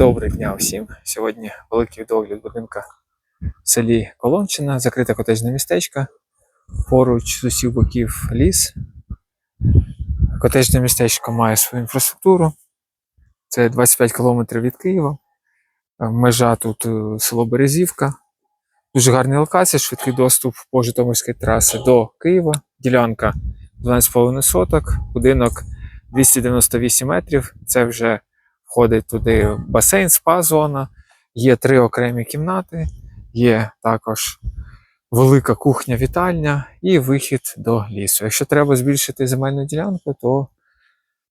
Доброго дня всім. Сьогодні великий догляд будинка в селі Коломчина, закрите котежне містечко. Поруч з усіх боків ліс. Котежне містечко має свою інфраструктуру. Це 25 кілометрів від Києва. Е, Межа тут е, село Березівка. Дуже гарна локація, швидкий доступ по Житомирській трасі до Києва. Ділянка 12,5 соток, будинок 298 метрів. Це вже входить туди басейн, спа-зона, є три окремі кімнати, є також велика кухня-вітальня і вихід до лісу. Якщо треба збільшити земельну ділянку, то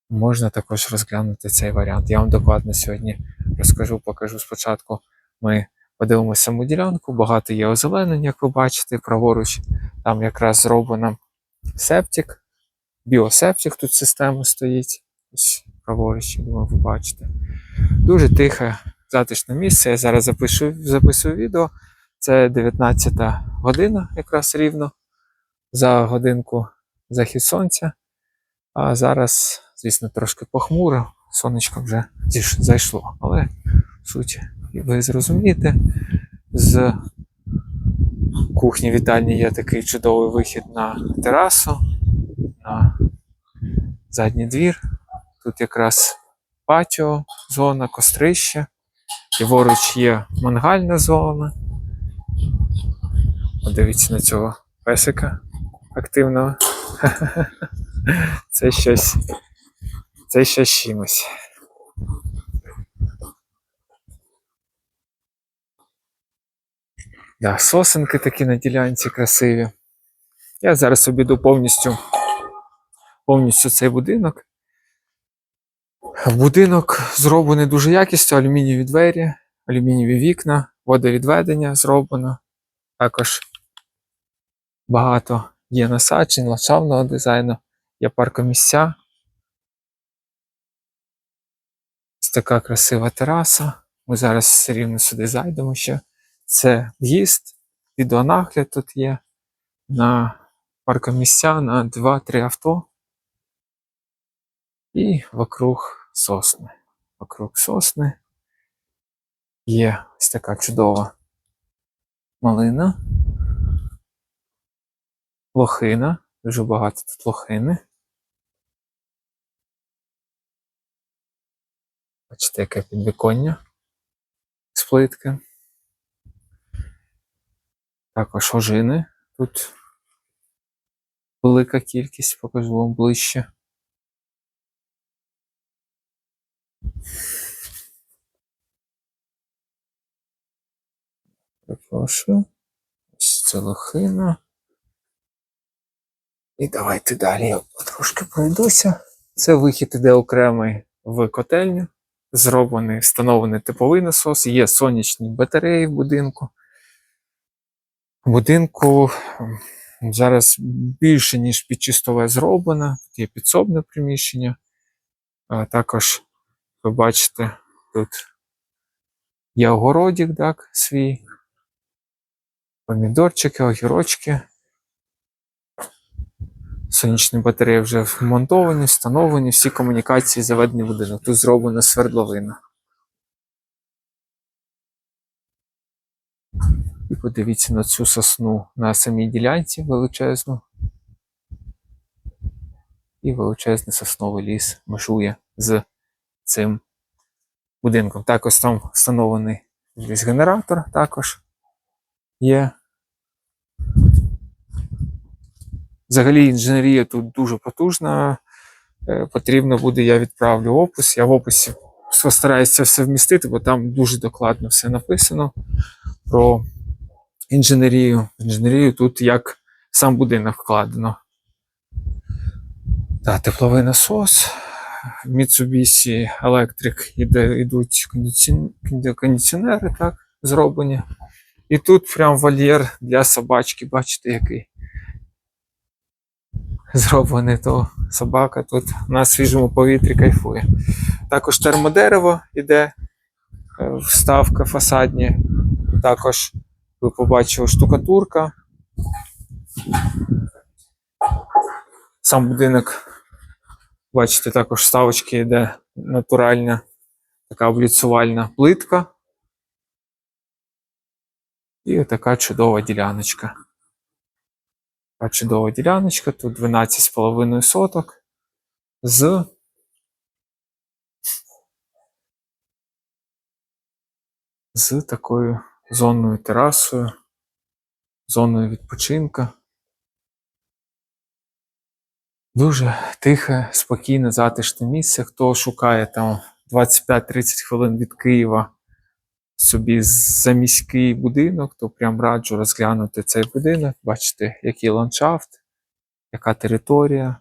можна також розглянути цей варіант. Я вам докладно сьогодні розкажу, покажу спочатку. Ми подивимося саму ділянку, багато є озеленень, як ви бачите, праворуч. Там якраз зроблено септик, біосептик тут система стоїть. Ось праворуч, думаю, ви бачите. Дуже тихе, затишне місце. Я зараз запишу, записую відео. Це 19 година, якраз рівно за годинку захід сонця. А зараз, звісно, трошки похмуро, сонечко вже зайшло. Але суть, і ви зрозумієте, з кухні вітальні є такий чудовий вихід на терасу, на задній двір. Тут якраз патіо, зона, кострище. Ліворуч є мангальна зона. Подивіться на цього песика активного. Це щось. Це щось чимось. Да, сосенки такі на ділянці красиві. Я зараз обійду повністю, повністю цей будинок. Будинок зроблений дуже якісно, алюмінієві двері, алюмінієві вікна, водовідведення зроблено. Також багато є насаджень, ландшафтного дизайну, є паркомісця. Ось така красива тераса. Ми зараз все рівно сюди зайдемо ще. Це в'їзд, відеонагляд тут є на паркомісця на 2-3 авто. І вокруг сосни. Вокруг сосни є ось така чудова малина. Лохина. Дуже багато тут лохини. Бачите, яке підвіконня з плитки. Також ожини. Тут велика кількість, покажу вам ближче. Перепрошую. Ось це лохина. І давайте далі я трошки пройдуся. Це вихід іде окремий в котельню. Зроблений, встановлений типовий насос, є сонячні батареї в будинку. В будинку зараз більше, ніж підчистове зроблено. Тут є підсобне приміщення. А також, ви бачите, тут є огородик, так, свій. Помідорчики, огірочки. Сонячні батареї вже вмонтовані, встановлені, всі комунікації заведені в будинок. Тут зроблена свердловина. І подивіться на цю сосну на самій ділянці величезну. І величезний сосновий ліс межує з цим будинком. Також там встановлений десь генератор також є. Взагалі інженерія тут дуже потужна. Е, Потрібно буде, я відправлю опис. Я в описі постараюся все вмістити, бо там дуже докладно все написано про інженерію. Інженерію тут як сам будинок вкладено. Так, тепловий насос. Mitsubishi Electric іде, йдуть кондиціонери, так, зроблені. І тут прям вольєр для собачки, бачите, який зроблений, то собака тут на свіжому повітрі кайфує. Також термодерево іде, е, вставка фасадні. Також ви побачили штукатурка. Сам будинок, бачите, також вставочки йде натуральна така обліцувальна плитка. І така чудова діляночка. Така чудова діляночка. Тут 12,5 соток з з такою зонною терасою, зоною відпочинка. Дуже тихе, спокійне, затишне місце. Хто шукає там 25-30 хвилин від Києва собі заміський будинок, то прям раджу розглянути цей будинок, бачите, який ландшафт, яка територія,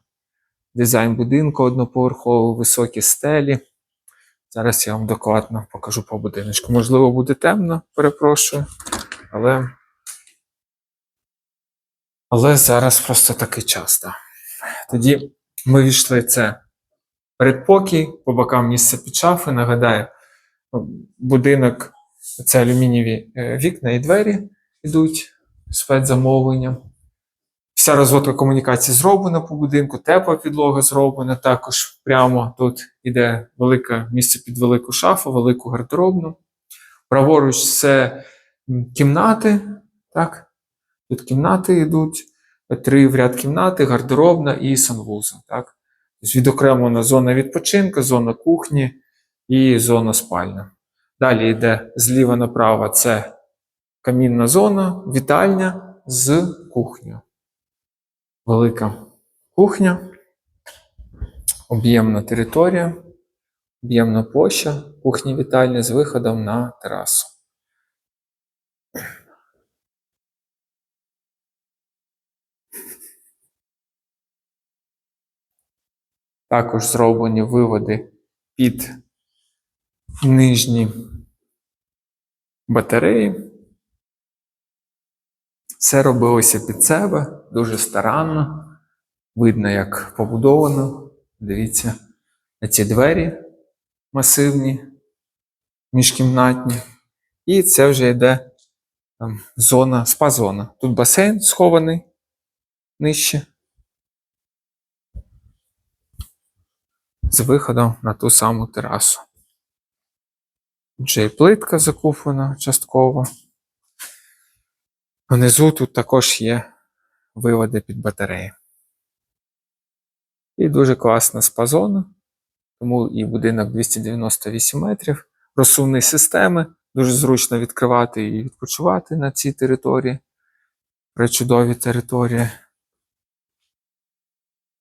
дизайн будинку одноповерховий, високі стелі. Зараз я вам докладно покажу по будиночку. Можливо, буде темно, перепрошую, але, але зараз просто такий час. Так. Тоді ми війшли це передпокій, по бокам місце під шафи. Нагадаю, будинок це алюмінієві е, вікна і двері йдуть спецзамовленням. Вся розводка комунікації зроблена по будинку, тепла підлога зроблена. Також прямо тут йде велике місце під велику шафу, велику гардеробну. Праворуч це кімнати. Так? Тут кімнати йдуть, три в ряд кімнати, гардеробна і санвузол. Так? Тобто відокремлена зона відпочинку, зона кухні і зона спальня. Далі йде зліва направо це камінна зона, вітальня з кухнею. Велика кухня, об'ємна територія, об'ємна площа, кухня вітальня з виходом на терасу. Також зроблені виводи під нижні батареї. Все робилося під себе, дуже старанно. Видно, як побудовано. Дивіться на ці двері масивні, міжкімнатні. І це вже йде там, зона, спа-зона. Тут басейн схований нижче. З виходом на ту саму терасу. Вже і плитка закуплена частково. Внизу тут також є виводи під батареї. І дуже класна спа-зона, тому і будинок 298 метрів, розсувні системи, дуже зручно відкривати і відпочивати на цій території. Причудові території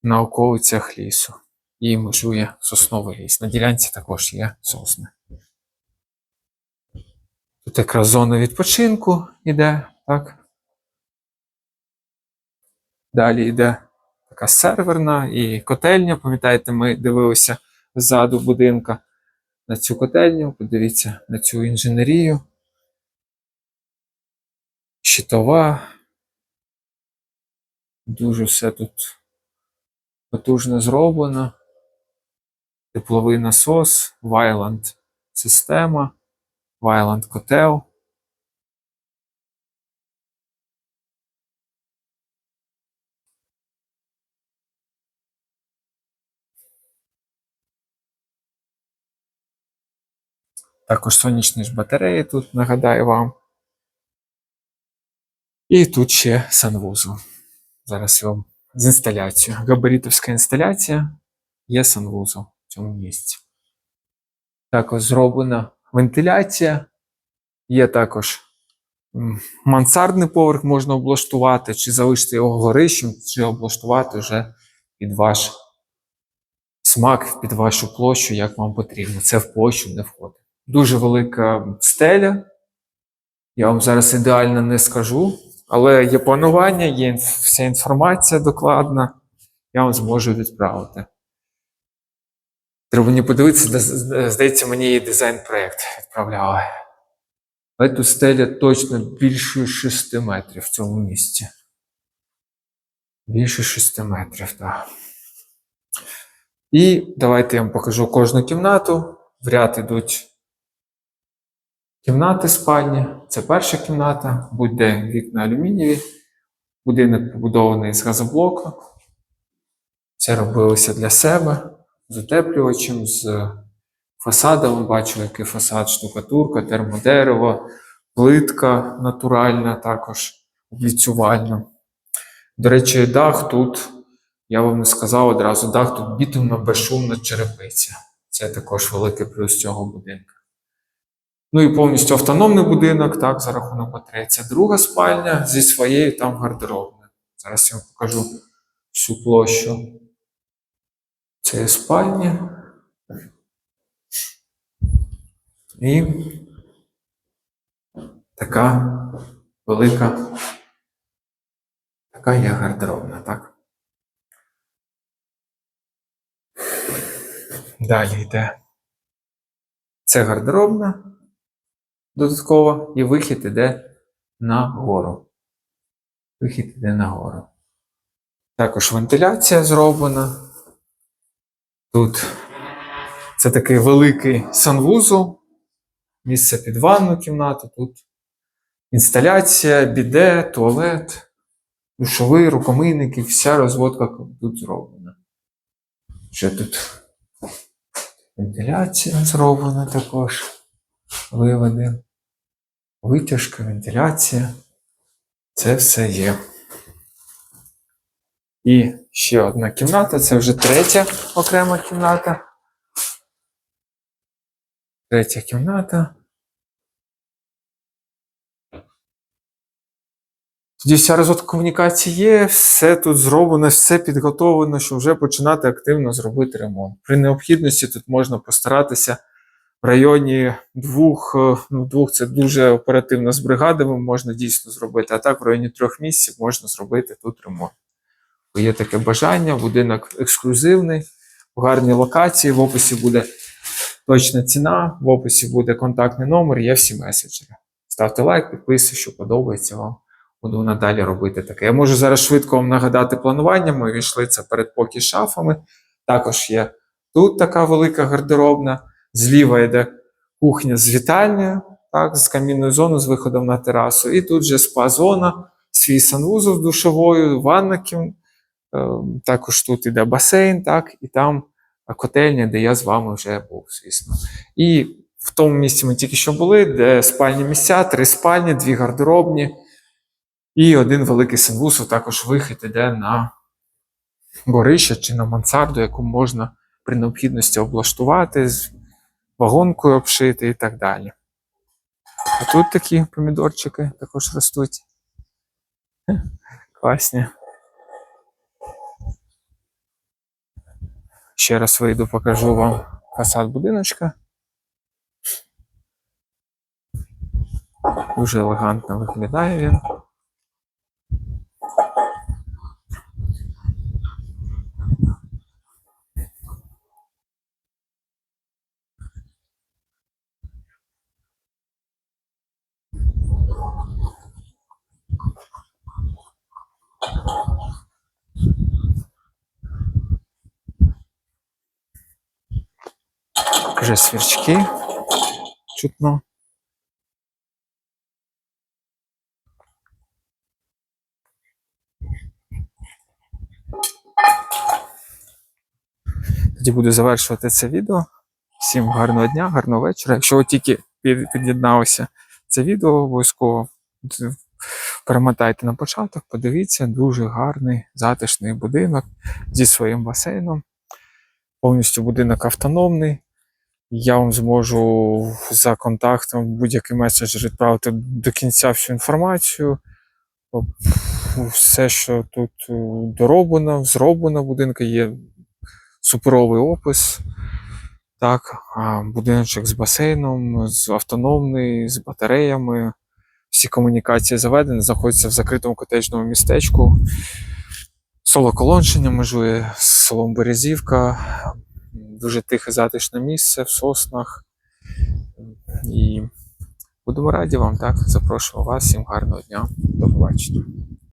на околицях лісу. І межує сосновий ліс. На ділянці також є сосни. Тут якраз зона відпочинку йде, так? Далі йде така серверна і котельня. Пам'ятаєте, ми дивилися ззаду будинка на цю котельню. Подивіться на цю інженерію. Щитова. Дуже все тут потужно зроблено. Тепловий насос, Вайланд система, Вайланд котел. Також сонячні ж батареї тут, нагадаю вам. І тут ще санвузол. Зараз я вам з інсталяцією. Габаритовська інсталяція є санвузол цьому місці. Також зроблена вентиляція. Є також мансардний поверх можна облаштувати, чи залишити його горищем, чи облаштувати вже під ваш смак, під вашу площу, як вам потрібно. Це в площу не входить. Дуже велика стеля. Я вам зараз ідеально не скажу, але є планування, є вся інформація докладна. Я вам зможу відправити. Треба мені подивитися, здається, мені її дизайн-проєкт відправляли. Але тут стеля точно більше 6 метрів в цьому місці. Більше 6 метрів, так. І давайте я вам покажу кожну кімнату. В ряд ідуть кімнати спальні. Це перша кімната, будь-де вікна алюмінієві. Будинок побудований з газоблоку. Це робилося для себе з утеплювачем, з фасада. Ви бачили, який фасад, штукатурка, термодерево, плитка натуральна, також обліцювальна. До речі, дах тут, я вам не сказав одразу, дах тут бітумна безшумна черепиця. Це також великий плюс цього будинку. Ну і повністю автономний будинок, так, за рахунок батареї. Це друга спальня зі своєю там гардеробною. Зараз я вам покажу всю площу. Це спальня. І така велика, така є гардеробна, так? Далі йде. Це гардеробна додаткова, і вихід іде на гору. Вихід іде на гору. Також вентиляція зроблена. Тут це такий великий санвузол, місце під ванну кімнату. Тут інсталяція, біде, туалет, душовий, рукомийники, вся розводка тут зроблена. Що тут? Вентиляція зроблена також. Виводи. Витяжка, вентиляція. Це все є. І ще одна кімната, це вже третя окрема кімната. Третя кімната. Тоді вся розвиток комунікації є, все тут зроблено, все підготовлено, щоб вже починати активно зробити ремонт. При необхідності тут можна постаратися в районі двох, е, ну двох це дуже оперативно з бригадами можна дійсно зробити, а так в районі трьох місяців можна зробити тут ремонт. Бо Є таке бажання, будинок ексклюзивний, в гарній локації, в описі буде точна ціна, в описі буде контактний номер, є всі меседжери. Ставте лайк, підписуйтесь, що подобається вам. Буду надалі робити таке. Я можу зараз швидко вам нагадати планування. Ми війшли це перед поки шафами. Також є тут така велика гардеробна. Зліва йде кухня з вітальнею, так, з камінною зоною, з виходом на терасу. І тут же спа-зона, свій санвузол з душовою, ванна кім- е, також тут іде басейн, так, і там котельня, де я з вами вже був, звісно. І в тому місці ми тільки що були, де спальні місця, три спальні, дві гардеробні. І один великий санвузол, також вихід іде на горище чи на мансарду, яку можна при необхідності облаштувати, з вагонкою обшити і так далі. А тут такі помідорчики також ростуть. Класні. Ще раз вийду, покажу вам фасад будиночка. Дуже елегантно виглядає він. Вже свірчки чутно. Тоді буду завершувати це відео. Всім гарного дня, гарного вечора. Якщо ви тільки під- під'єдналися це відео, обов'язково перемотайте на початок, подивіться, дуже гарний затишний будинок зі своїм басейном. Повністю будинок автономний. Я вам зможу за контактом будь-який меседж відправити до кінця всю інформацію. Все, що тут е, дороблено, зроблено будинку, є суперовий опис. Так, будиночок з басейном, з автономний, з батареями. Всі комунікації заведені, знаходяться в закритому котеджному містечку. Соло Колонщиня межує з селом Березівка. Дуже тихе затишне місце в соснах. І будемо раді вам, так. Запрошую вас. Всім гарного дня. До побачення.